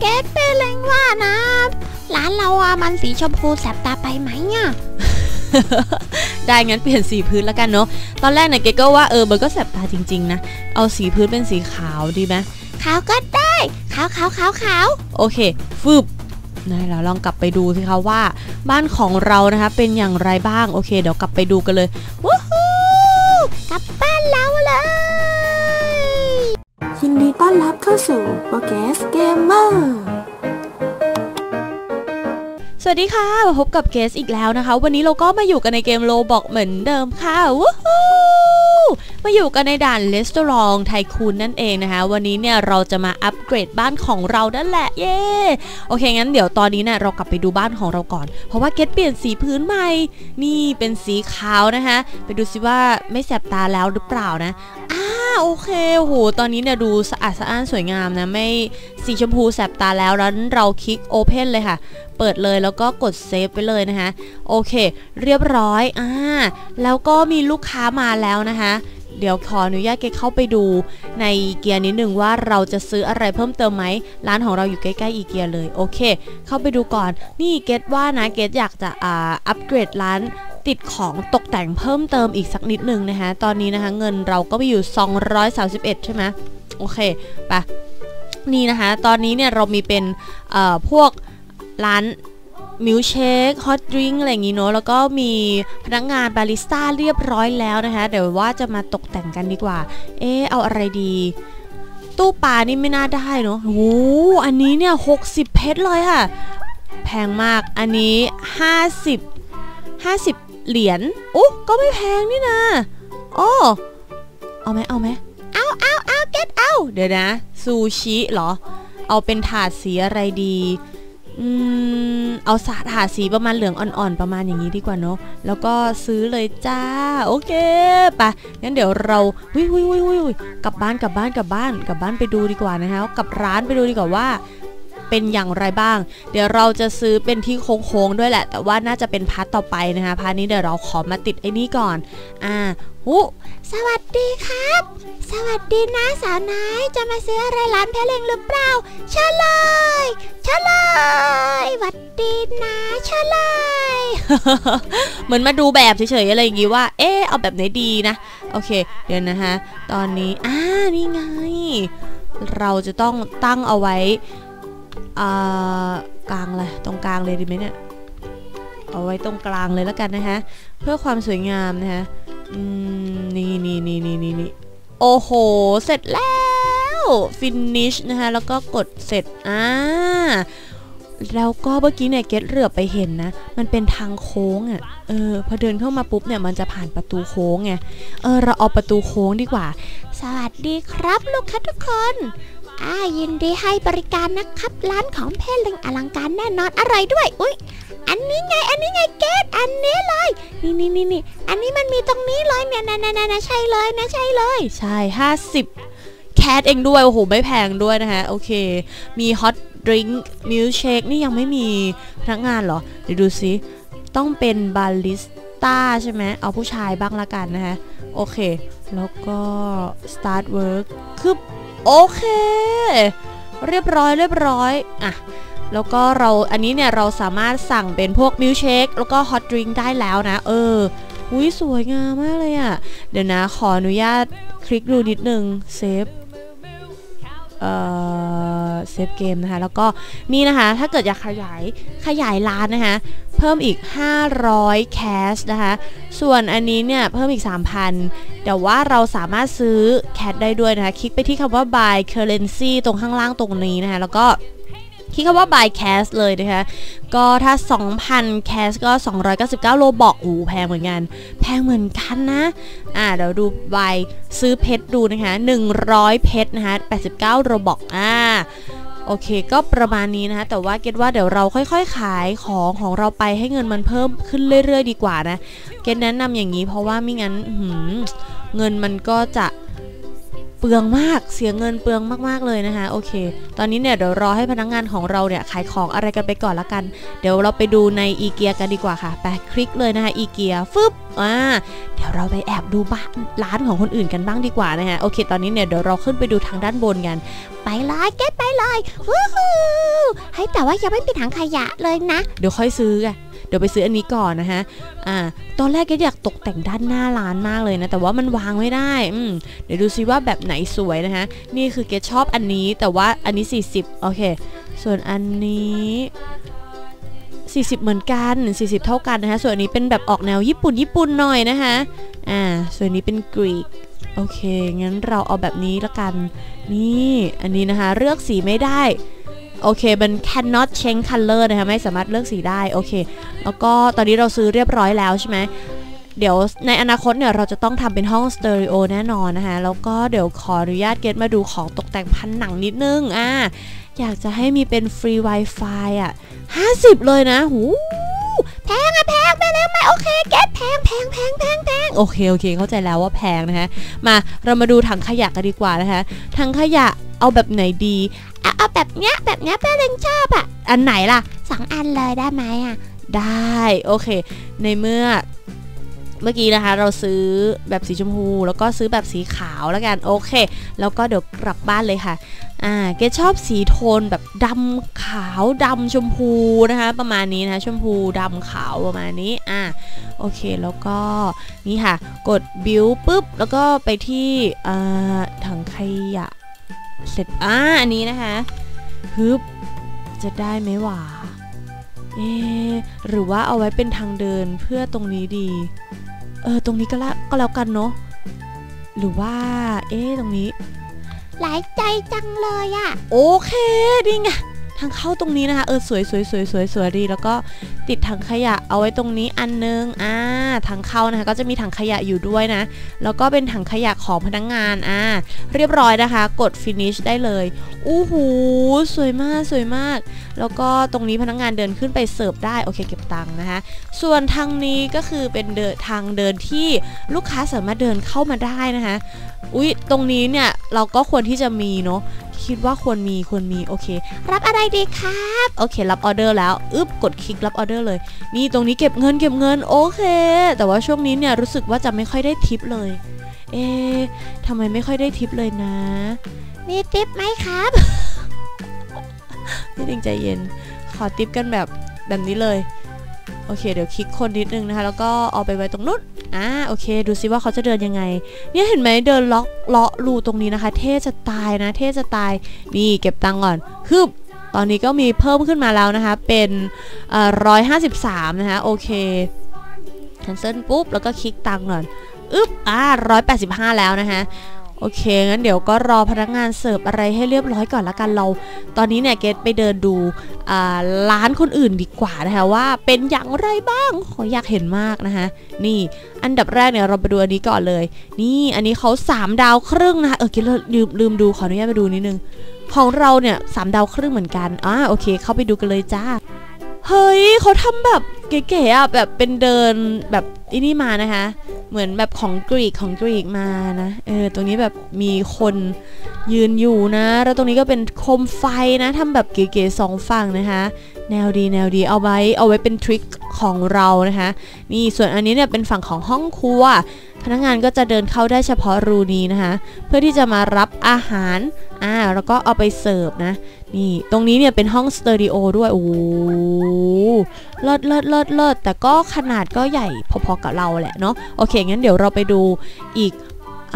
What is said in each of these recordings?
เกตเป็นเลงว่านะ ร้านเราอะมันสีชมพูแสบตาไปไหมอะได้งั้นเปลี่ยนสีพื้นแล้วกันเนาะ ตอนแรกเนี่ยเกดก็ว่าเออมันก็แสบตาจริงๆนะ เอาสีพื้นเป็นสีขาวดีไหมขาวก็ได้ขาวขาวขาวขาวโอเคฟืบนะเราลองกลับไปดูสิคะว่า บ้านของเรานะคะเป็นอย่างไรบ้าง โอเค เดี๋ยวกลับไปดูกันเลยวู้ฮู้ ยินดีต้อนรับเข้าสู่โปรแกสเกมเมอร์สวัสดีค่ะมาพบกับเกสอีกแล้วนะคะ วันนี้เราก็มาอยู่กันในเกมโลบอกเหมือนเดิมค่ะวู้ฮู้มาอยู่กันในด่านเลสตอรองไทคูนนั่นเองนะคะ วันนี้เนี่ยเราจะมาอัปเกรดบ้านของเรานั่นแหละเย้โอเคงั้นเดี๋ยวตอนนี้เนี่ยเรากลับไปดูบ้านของเราก่อน เพราะว่าเกสเปลี่ยนสีพื้นใหม่ นี่เป็นสีขาวนะคะไปดูซิว่าไม่แสบตาแล้วหรือเปล่านะอ่าโอเคโอ้โหตอนนี้เนี่ยดูสะอาดสะอ้านสวยงามนะไม่สีชมพูแสบตาแล้วแล้วเราคลิกโอเพนเลยค่ะ เปิดเลยแล้วก็กดเซฟไปเลยนะคะโอเค เรียบร้อยอ่าแล้วก็มีลูกค้ามาแล้วนะคะเดี๋ยวขออนุญาตเกเข้าไปดูในอีเกียนิดหนึ่งว่าเราจะซื้ออะไรเพิ่มเติมไหมร้านของเราอยู่ใกล้ๆอีเกียเลยโอเค เข้าไปดูก่อน นี่เกตว่านะเกตอยากจะอ่าอัปเกรดร้านติดของตกแต่งเพิ่มเติมอีกสักนิดหนึ่งนะคะตอนนี้นะคะเงินเราก็ไปอยู่ 231 ใช่ไหมโอเคไปะนี่นะคะ ตอนนี้เนี่ยเรามีเป็นเอ่อพวกร้าน มิลเชคฮอตดริงอะไรอย่างงี้เนาะแล้วก็มีพนักงานบาริสต้าเรียบร้อยแล้วนะคะ เดี๋ยวว่าจะมาตกแต่งกันดีกว่า เออเอาอะไรดี ตู้ปลานี่ไม่น่าได้เนาะโอ้อันนี้เนี่ย60เพชรเลยค่ะ แพงมากอันนี้50 50เหรียญโอ้ก็ไม่แพงนี่นะโอ้เอาไหมเอาไหมเอาเอาเอาเกตเอาเดี๋ยวนะซูชิเหรอ เอาเป็นถาดสีอะไรดี อืมเอาสาถาสีประมาณเหลืองอ่อนๆประมาณอย่างนี้ดีกว่าเนาะแล้วก็ซื้อเลยจ้า โอเคปะงั้นเดี๋ยวเราวิววิววิววิวกลับบ้านกลับบ้านกลับบ้านกลับบ้านไปดูดีกว่านะคะกลับร้านไปดูดีกว่าว่า เป็นอย่างไรบ้าง เดี๋ยวเราจะซื้อเป็นที่โค้งๆด้วยแหละ แต่ว่าน่าจะเป็นพาร์ทต่อไปนะคะพาร์ทนี้เดี๋ยวเราขอมาติดไอ้นี่ก่อน อ่าหูสวัสดีครับ สวัสดีนะสาวนายจะมาซื้ออะไรร้านแพเลงหรือเปล่าเชิญเลยเชิญเลยสวัสดีนะเชิญเลยเหมือนมาดูแบบเฉยๆอะไรอย่างงี้ว่า เออเอาแบบไหนดีนะ โอเค เดี๋ยวนะคะ ตอนนี้อ่านี่ไง เราจะต้องตั้งเอาไว้ กลางเลยตรงกลางเลยดีไหมเนี่ย เอาไว้ตรงกลางเลยแล้วกันนะคะเพื่อความสวยงามนะคะนี่นี่นี่นี่นี่นี่โอ้โห เสร็จแล้ว finish นะคะ แล้วก็กดเสร็จ อ่า แล้วก็เมื่อกี้เนี่ยเกตเหลือไปเห็นนะ มันเป็นทางโค้งอะ่ะ เออ พอเดินเข้ามาปุ๊บเนี่ยมันจะผ่านประตูโค้งไง เออ เราเอาประตูโค้งดีกว่า สวัสดีครับลูกค้าทุกคน อ่ายินดีให้บริการนะครับ ร้านของเพเลงอลังการแน่นอนอร่อยด้วย อุ้ยอันนี้ไง อันนี้ไงเกตอันนี้เลย นี่นี่นี่นี่อันนี้มันมีตรงนี้เลยเนี่ยนะนะนะนะใช่เลยนะใช่เลย ใช่50แคทเองด้วย โอ้โห ไม่แพงด้วยนะคะโอเค มีฮอตดริงก์มิลเชคนี่ยังไม่มีพนักงานเหรอ เดี๋ยวดูซิต้องเป็นบาริสต้าใช่ไหมเอาผู้ชายบ้างละกันนะคะ โอเค แล้วก็ start work คือ โอเค เรียบร้อยเรียบร้อยอะแล้วก็เราอันนี้เนี่ยเราสามารถสั่งเป็นพวกมิลเชคแล้วก็ฮอตดริงก์ได้แล้วนะ เอออุ้ยสวยงามมากเลยอะ่ะ เดี๋ยวนะขออนุญาตคลิกดูนิดนึงเซฟเอ่อเซฟเกมนะคะ แล้วก็นี่นะคะ ถ้าเกิดอยากขยายขยายร้านนะคะ เพิ่มอีก 500 แคสนะคะ ส่วนอันนี้เนี่ยเพิ่มอีก 3,000 แต่ว่าเราสามารถซื้อแคสได้ด้วยนะคะ คลิกไปที่คำว่า buy currency ตรงข้างล่างตรงนี้นะคะ แล้วก็คลิกคำว่า buy cash เลยนะคะ ก็ถ้า 2,000แคสก็ 299 โลบอกโอ้แพงเหมือนกัน แพงเหมือนกันนะ อ่า เดี๋ยวดูใบซื้อเพชรดูนะคะ 100 เพชรนะคะ 89โรบอกอ่า โอเค ก็ประมาณนี้นะคะ แต่ว่าเก็ตว่าเดี๋ยวเราค่อย ๆ ขายของของเราไปให้เงินมันเพิ่มขึ้นเรื่อย ๆ ดีกว่านะ เก็ตแนะนำอย่างนี้เพราะว่าไม่งั้นหืเงินมันก็จะเปลืองมากเสียเงินเปลืองมากๆเลยนะคะโอเค ตอนนี้เนี่ยเดี๋ยวรอให้พนักงานของเราเนี่ยขายของอะไรกันไปก่อนละกัน เดี๋ยวเราไปดูในอีเกียกันดีกว่าค่ะไปคลิกเลยนะคะอีเกียฟึบอ่าเดี๋ยวเราไปแอบดูบ้านร้านของคนอื่นกันบ้างดีกว่านะคะโอเค ตอนนี้เนี่ยเดี๋ยวเราขึ้นไปดูทางด้านบนกัน ไปลยเกตไป เลยวู้ฮู้ให้แต่ว่ายังไม่มีถังขยะเลยนะ เดี๋ยวค่อยซื้อไงเดี๋ยวไปซื้ออันนี้ก่อนนะฮะ อ่า ตอนแรกก็อยากตกแต่งด้านหน้าร้านมากเลยนะ แต่ว่ามันวางไม่ได้ อืม เดี๋ยวดูซิว่าแบบไหนสวยนะฮะ นี่คือเกชอบอันนี้ แต่ว่าอันนี้ 40 โอเค ส่วนอันนี้ 40 เหมือนกัน 40 เท่ากันนะคะส่วนอันนี้เป็นแบบออกแนวญี่ปุ่นญี่ปุ่นหน่อยนะคะ อ่า ส่วนนนี้เป็นกรีก โอเค งั้นเราเอาแบบนี้ละกัน นี่อันนี้นะคะเลือกสีไม่ได้ โอเคมัน cannot change color นะคะไม่สามารถเลือกสีได้ โอเค แล้วก็ตอนนี้เราซื้อเรียบร้อยแล้วใช่ไหมเดี๋ยวในอนาคตเนี่ยเราจะต้องทำเป็นห้องสเตอริโอแน่นอนนะคะ แล้วก็เดี๋ยวขออนุญาตเกตมาดูของตกแต่งพันหนังนิดนึงอ่าอยากจะให้มีเป็นฟรี Wi-Fi อะ 50 เลยนะ หู แพงอะแพงไปแล้วไหมโอเคเก็ตแพงแพงแพงแพงแพงโอเคโอเค เข้าใจแล้วว่าแพงนะคะมาเรามาดูถังขยะกันดีกว่านะคะถังขยะเอาแบบไหนดีเอาเอาแบบเนี้ยแบบเนี้ยแป้เล็งชอบอะอันไหนล่ะสองอันเลยได้ไหมอะได้โอเค ในเมื่อเมื่อกี้นะคะ เราซื้อแบบสีชมพู แล้วก็ซื้อแบบสีขาวแล้วกันโอเค แล้วก็เดี๋ยวกลับบ้านเลยค่ะ อ่าเกชอบสีโทนแบบดำขาวดำชมพูนะคะ ประมาณนี้นะคะชมพูดำขาวประมาณนี้อ่าโอเคแล้วก็นี่ค่ะ กดบิวปุ๊บ แล้วก็ไปที่อ่าถังขยะเสร็จอ่าอันนี้นะคะฮึบจะได้ไหมหวาเอหรือว่าเอาไว้เป็นทางเดินเพื่อตรงนี้ดี เออตรงนี้ก็ละก็แล้วกันเนาะหรือว่า เอ๊ตรงนี้ หลายใจจังเลยอะโอเคดีไง ทางเข้าตรงนี้นะคะ เออสวยสวยสวยสวยสวยดี แล้วก็ติดถังขยะเอาไว้ตรงนี้อันนึงอ่าทางเข้านะคะ ก็จะมีถังขยะอยู่ด้วยนะ แล้วก็เป็นถังขยะของพนักงงานอ่าเรียบร้อยนะคะ กด finish ได้เลยอู้หูสวยมากสวยมาก แล้วก็ตรงนี้พนักงงานเดินขึ้นไปเสิร์ฟได้โอเคเก็บตังค์นะคะ ส่วนทางนี้ก็คือเป็นเดินทางเดินที่ลูกค้าสามารถเดินเข้ามาได้นะคะ อุ๊ยตรงนี้เนี่ยเราก็ควรที่จะมีเนาะ คิดว่าควรมีควรมีโอเค รับอะไรดีครับโอเครับออเดอร์แล้วอึ๊บกดคลิกรับออเดอร์เลย นี่ตรงนี้เก็บเงินเก็บเงินโอเค แต่ว่าช่วงนี้เนี่ยรู้สึกว่าจะไม่ค่อยได้ทิปเลย เอ๊ะทำไมไม่ค่อยได้ทิปเลยนะ มีทิปไหมครับนี่ดิงใจเย็น ขอทิปกันแบบแบบนี้เลย โอเค เดี๋ยวคลิกคนนิดนึงนะคะ แล้วก็เอาไปไว้ตรงนู้นอ่าโอเค ดูซิว่าเขาจะเดินยังไง เนี่ยเห็นไหมเดินล็อกเลาะรูตรงนี้นะคะ เท่จะตายนะ เท่จะตายนี่เก็บตังก่อนฮึบตอนนี้ก็มีเพิ่มขึ้นมาแล้วนะคะ เป็นร้อยห้าสิบสามนะคะโอเค cancel ปุ๊บ แล้วก็คลิกตังก่อนอึ๊บอ่าร้อยแปดสิบห้าแล้วนะคะ โอเค งั้นเดี๋ยวก็รอพนักงานเสิร์ฟอะไรให้เรียบร้อยก่อนละกันเรา ตอนนี้เนี่ยเกตไปเดินดูร้านคนอื่นดีกว่านะคะว่าเป็นอย่างไรบ้างขออยากเห็นมากนะคะนี่อันดับแรกเนี่ยเราไปดูอันนี้ก่อนเลย นี่อันนี้เขา3ดาวครึ่งนะคะเออเกตลืมลืมดูขออนุญาตไปดูนิดนึงของเราเนี่ยสามดาวครึ่งเหมือนกันอ่าโอเค เข้าไปดูกันเลยจ้าเฮ้ยเขาทำแบบ เก๋ๆอะแบบเป็นเดินแบบอันนี้มานะคะ เหมือนแบบของกรีกของกรีกมานะเออตรงนี้แบบมีคนยืนอยู่นะ แล้วตรงนี้ก็เป็นโคมไฟนะทำแบบเก๋ๆสองฝั่งนะคะ แนวดีแนวดีเอาไว้เอาไว้เป็นทริคของเรานะคะ นี่ส่วนอันนี้เนี่ยเป็นฝั่งของห้องครัวพนักงานก็จะเดินเข้าได้เฉพาะรูนี้นะคะ เพื่อที่จะมารับอาหารอ่าแล้วก็เอาไปเสิร์ฟนะ นี่ตรงนี้เนี่ยเป็นห้องสเตอริโอด้วยโอ้ เลิศเลิศเลิศเลิศแต่ก็ขนาดก็ใหญ่พอๆกับเราแหละเนาะโอเคงั้นเดี๋ยวเราไปดูอีก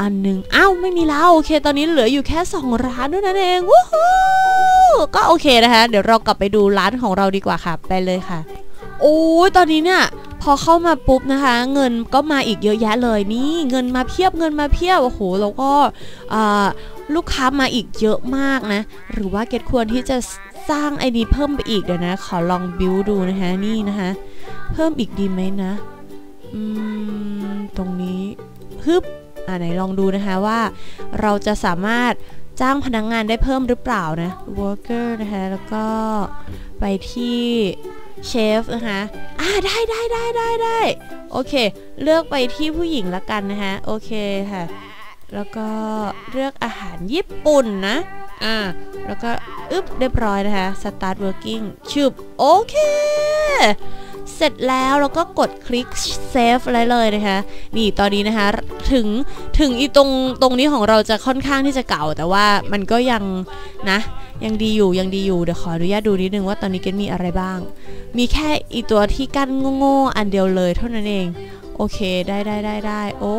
อันหนึ่งอ้าวไม่มีแล้วโอเค ตอนนี้เหลืออยู่แค่ 2 ร้านด้วยนั่นเองวู้ฮู้ก็โอเคนะคะเดี๋ยวเรากลับไปดูร้านของเราดีกว่าค่ะ ไปเลยค่ะ โอ้ยตอนนี้เนี่ยพอเข้ามาปุ๊บนะคะ เงินก็มาอีกเยอะแยะเลยนี่ เงินมาเพียบเงินมาเพียบโอ้โหแล้วก็ลูกค้ามาอีกเยอะมากนะ หรือว่าเกดควรที่จะ สร้างไอดีเพิ่มไปอีกเดี๋ยวนะ ขอลองบิวดูนะคะนี่นะคะ เพิ่มอีกดีไหมนะอืมตรงนี้ฮึบอ่าไหนลองดูนะคะว่าเราจะสามารถจ้างพนักงงานได้เพิ่มหรือเปล่านะ worker นะคะแล้วก็ไปที่เชฟนะคะอ่าได้ได้ได้ได้ได้โอเค เลือกไปที่ผู้หญิงละกันนะคะโอเคค่ะ แล้วก็เลือกอาหารญี่ปุ่นนะ อ่า แล้วก็อึ๊บเรียบร้อยนะคะ start working ชึบโอเค เสร็จแล้วเราก็กดคลิก save อะไรเลยนะคะ นี่ตอนนี้นะคะ ถึงถึงอีตรงตรงนี้ของเราจะค่อนข้างที่จะเก่า แต่ว่ามันก็ยังนะ ยังดีอยู่ยังดีอยู่ เดี๋ยวขออนุญาตดูนิดนึงว่าตอนนี้เกนมีอะไรบ้าง มีแค่อีตัวที่กั้นโง่ๆอันเดียวเลยเท่านั้นเอง โอเคได้ได้ได้ได้โอ้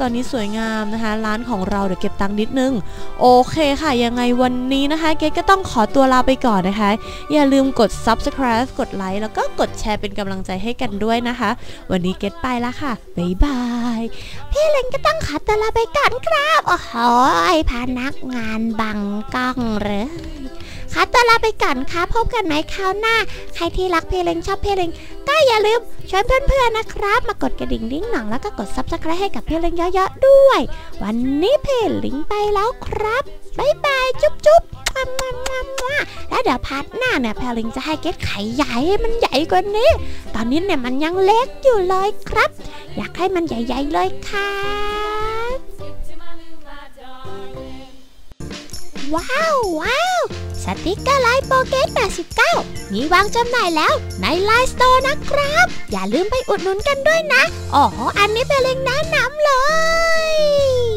ตอนนี้สวยงามนะคะ ร้านของเราเดี๋ยวเก็บตังค์นิดนึง โอเคค่ะ ยังไงวันนี้นะคะ เกดก็ต้องขอตัวลาไปก่อนนะคะ อย่าลืมกด subscribe กดไลค์แล้วก็กดแชร์เป็นกำลังใจให้กันด้วยนะคะ วันนี้เกดไปละค่ะ บ๊ายบาย พี่เล็งก็ต้องขอตัวลาไปก่อนครับโอ้โหพนักงานบังกล้องเลยขอตัวลาไปก่อนครับพบกันไหมคราวหน้า ใครที่รักพี่เล็งชอบพี่เล็ง ก็อย่าลืมชวนเพื่อนๆนะครับ มากดกระดิ่งดิ้งหน่องแล้วก็กด subscribe ให้กับพี่เล็งเยอะๆด้วย วันนี้เพี่เล็งไปแล้วครับบ๊ายบายจุ๊บจุ๊บมั่วมั่วมั่วมั่วแล้วเดี๋ยวพาร์ทหน้าเนี่ยพี่ล็งจะให้เก็ตไข่ใหญ่ให้มันใหญ่กว่านี้ ตอนนี้เนี่ยมันยังเล็กอยู่เลยครับ อยากให้มันใหญ่ๆเลยครับว้าวว้าว สติกเกอร์ไลน์โปเกต89 มีวางจำหน่ายแล้วในไลน์สโตร์นะครับ อย่าลืมไปอุดหนุนกันด้วยนะอ๋ออันนี้เป็นเล็งแนะนำเลย